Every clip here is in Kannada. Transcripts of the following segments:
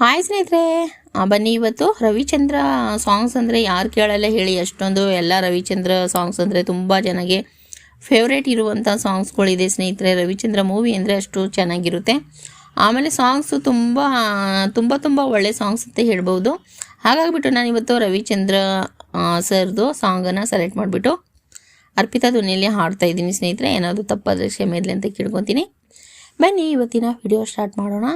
ಹಾಯ್ ಸ್ನೇಹಿತರೆ. ಬನ್ನಿ ಇವತ್ತು ರವಿಚಂದ್ರ ಸಾಂಗ್ಸ್ ಅಂದರೆ ಯಾರು ಕೇಳಲ್ಲ ಹೇಳಿ ಅಷ್ಟೊಂದು ಎಲ್ಲ ರವಿಚಂದ್ರ ಸಾಂಗ್ಸ್ ಅಂದರೆ ತುಂಬ ಜನಗೆ ಫೇವ್ರೇಟ್ ಇರುವಂಥ ಸಾಂಗ್ಸ್ಗಳಿದೆ ಸ್ನೇಹಿತರೆ. ರವಿಚಂದ್ರ ಮೂವಿ ಅಂದರೆ ಅಷ್ಟು ಚೆನ್ನಾಗಿರುತ್ತೆ. ಆಮೇಲೆ ಸಾಂಗ್ಸು ತುಂಬ ತುಂಬ ತುಂಬ ಒಳ್ಳೆ ಸಾಂಗ್ಸ್ ಅಂತ ಹೇಳ್ಬೋದು. ಹಾಗಾಗಿಬಿಟ್ಟು ನಾನು ಇವತ್ತು ರವಿಚಂದ್ರ ಸರ್ದು ಸಾಂಗನ್ನು ಸೆಲೆಕ್ಟ್ ಮಾಡಿಬಿಟ್ಟು ಅರ್ಪಿತಾ ಧ್ವನಿಯಲ್ಲಿ ಹಾಡ್ತಾ ಇದ್ದೀನಿ ಸ್ನೇಹಿತರೆ. ಏನಾದರೂ ತಪ್ಪಾದರೆ ಕ್ಷಮೆ ಇರಲಿ ಅಂತ ಕೇಳ್ಕೊತೀನಿ. ಬನ್ನಿ ಇವತ್ತಿನ ವಿಡಿಯೋ ಸ್ಟಾರ್ಟ್ ಮಾಡೋಣ.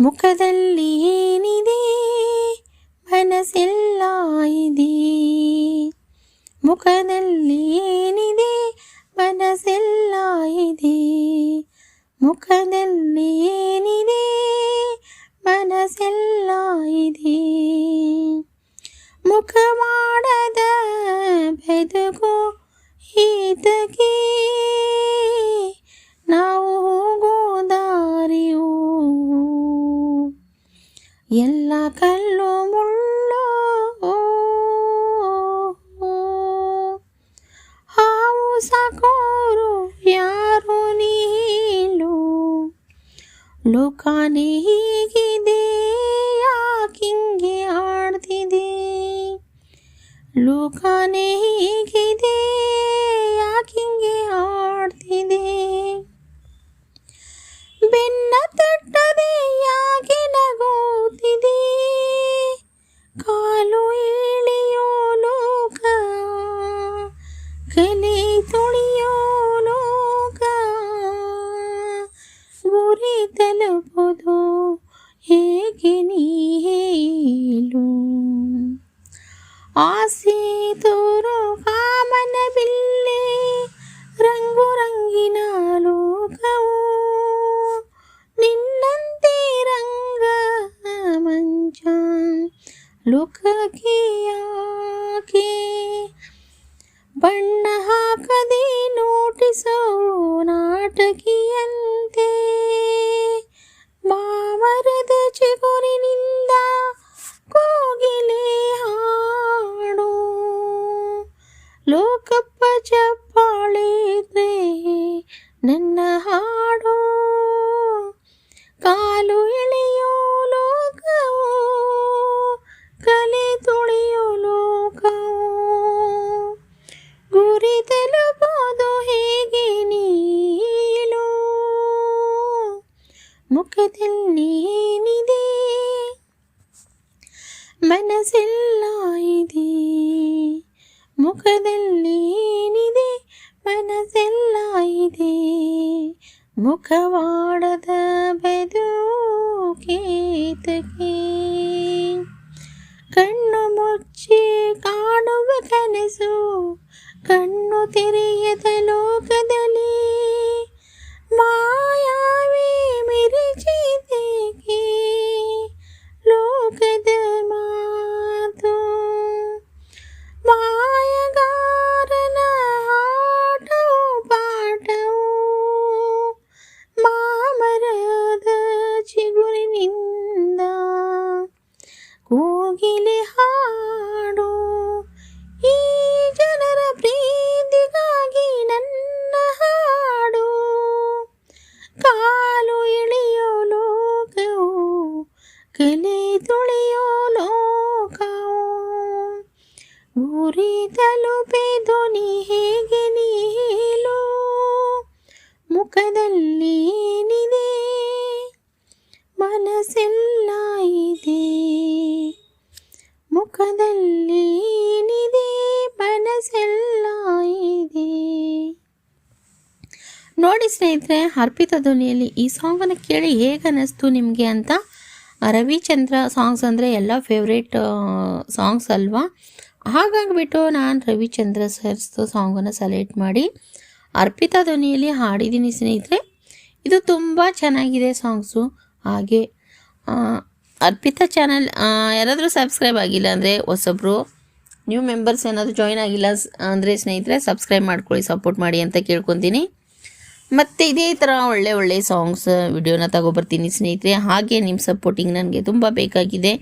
ಮುಖದಲ್ಲಿ ಏನಿದೆ ಮನಸ್ಸೆಲ್ಲ ಇದೆ ಮುಖದಲ್ಲಿ ಏನಿದೆ ಮನಸ್ಸೆಲ್ಲ ಇದೆ ಮುಖದಲ್ಲಿ ಏನಿದೆ ಮನಸ್ಸೆಲ್ಲ ಇದೆ ಮುಖ ಮಾಡದ ಬೆದಗು ಈತಗೆ ಲೋಕಾನೇ ಹೀಗಿದೆ ಯಾಕಿಂಗೆ ಆಡ್ತಿದೆ ಲೋಕಾನೇ ಗುರಿ ತಲುಪುವುದು ಹೇಗೆ ನೀ ಹೇಳು ಆಸೆ ತೋರೋ ಕಾಮನ ಬಿಲ್ಲೆ ರಂಗು ರಂಗಿನ ಲೋಕವು ನಿನ್ನಂತೆ ರಂಗ ಮಂಚ ಲೋಕಕ್ಕೆ ಯಾಕೆ ಬಣ್ಣ ಹಾಕದೆ ನೋಟಿಸೋ ನಾಟಕಿಯಂತೆ ಲೋಕಪ್ಪ ಚಪ್ಪಾಳಿದ್ರೆ ನನ್ನ ಹಾಡು. ಕಾಲು ಎಳೆಯೋ ಲೋಕವು, ಕಲೆ ತುಳಿಯೋ ಲೋಕವು. ಗುರಿ ತಲುಪೋದು ಹೇಗೆ ನೀಳು ಮುಖದಲ್ಲಿ ಏನಿದೆ? ಮನಸ್ಸೆಲ್ಲ ಇದೆ. ಮುಖದಲ್ಲಿ ಏನಿದೆ? ಮನಸ್ಸೆಲ್ಲ ಇದೆ. ಮುಖವಾಡದ ಬೆದೂಕೇತಕ್ಕೆ ಕಣ್ಣು ಮುಚ್ಚಿ ಕಾಣುವ ಕನಸು, ಕಣ್ಣು ತೆರೆಯದ ಲೋಕದಲ್ಲಿ. ಮಾಯಾವೇ ಮಿರಿಚಿದೇಕೆ ಲೋಕದ ಕಲೆ ತುಳಿಯೋ ಲೋಕವು. ಗುರಿ ತಲುಪೆ ಧ್ವನಿ ಹೇಗೆ ನೀಲು? ಮುಖದಲ್ಲಿ ಏನಿದೆ? ಮನಸ್ಸೆಲ್ಲ ಇದೆ. ಮುಖದಲ್ಲಿ ಏನಿದೆ? ಮನಸ್ಸೆಲ್ಲ ಇದೆ. ನೋಡಿ ಸ್ನೇಹಿತರೆ, ಅರ್ಪಿತ ಧ್ವನಿಯಲ್ಲಿ ಈ ಸಾಂಗನ್ನು ಕೇಳಿ ಹೇಗೆ ಅನ್ನಿಸ್ತು ನಿಮಗೆ ಅಂತ ರವಿಚಂದ್ರ ಸಾಂಗ್ಸ್ ಅಂದರೆ ಎಲ್ಲ ಫೇವ್ರೇಟ್ ಸಾಂಗ್ಸ್ ಅಲ್ವಾ? ಹಾಗಾಗಿಬಿಟ್ಟು ನಾನು ರವಿಚಂದ್ರ ಸರ್ಸ್ದು ಸಾಂಗನ್ನು ಸೆಲೆಕ್ಟ್ ಮಾಡಿ ಅರ್ಪಿತಾ ಧ್ವನಿಯಲ್ಲಿ ಹಾಡಿದ್ದೀನಿ ಸ್ನೇಹಿತರೆ. ಇದು ತುಂಬ ಚೆನ್ನಾಗಿದೆ ಸಾಂಗ್ಸು ಹಾಗೆ ಅರ್ಪಿತಾ ಚಾನಲ್ ಯಾರಾದರೂ ಸಬ್ಸ್ಕ್ರೈಬ್ ಆಗಿಲ್ಲ ಅಂದರೆ ಹೊಸಬ್ರು ನ್ಯೂ ಮೆಂಬರ್ಸ್ ಏನಾದರೂ ಜಾಯ್ನ್ ಆಗಿಲ್ಲ ಅಂದರೆ ಸ್ನೇಹಿತರೆ ಸಬ್ಸ್ಕ್ರೈಬ್ ಮಾಡ್ಕೊಳ್ಳಿ ಸಪೋರ್ಟ್ ಮಾಡಿ ಅಂತ ಕೇಳ್ಕೊತೀನಿ. ಮತ್ತು ಇದೇ ಥರ ಒಳ್ಳೆ ಒಳ್ಳೆ ಸಾಂಗ್ಸ್ ವಿಡಿಯೋನ ತಗೊಬರ್ತೀನಿ ಸ್ನೇಹಿತರೆ. ಹಾಗೆ ನಿಮ್ಮ ಸಪೋರ್ಟಿಂಗ್ ನನಗೆ ತುಂಬ ಬೇಕಾಗಿದೆ.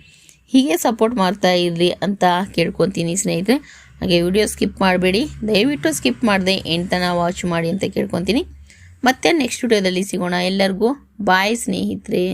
ಹೀಗೆ ಸಪೋರ್ಟ್ ಮಾಡ್ತಾ ಇರಲಿ ಅಂತ ಕೇಳ್ಕೊತೀನಿ ಸ್ನೇಹಿತರೆ. ಹಾಗೆ ವಿಡಿಯೋ ಸ್ಕಿಪ್ ಮಾಡಬೇಡಿ. ದಯವಿಟ್ಟು ಸ್ಕಿಪ್ ಮಾಡಿದೆ ಎಂಟನ ವಾಚ್ ಮಾಡಿ ಅಂತ ಕೇಳ್ಕೊತೀನಿ. ಮತ್ತೆ ನೆಕ್ಸ್ಟ್ ವಿಡಿಯೋದಲ್ಲಿ ಸಿಗೋಣ ಎಲ್ಲರಿಗೂ. ಬಾಯ್ ಸ್ನೇಹಿತರೆ.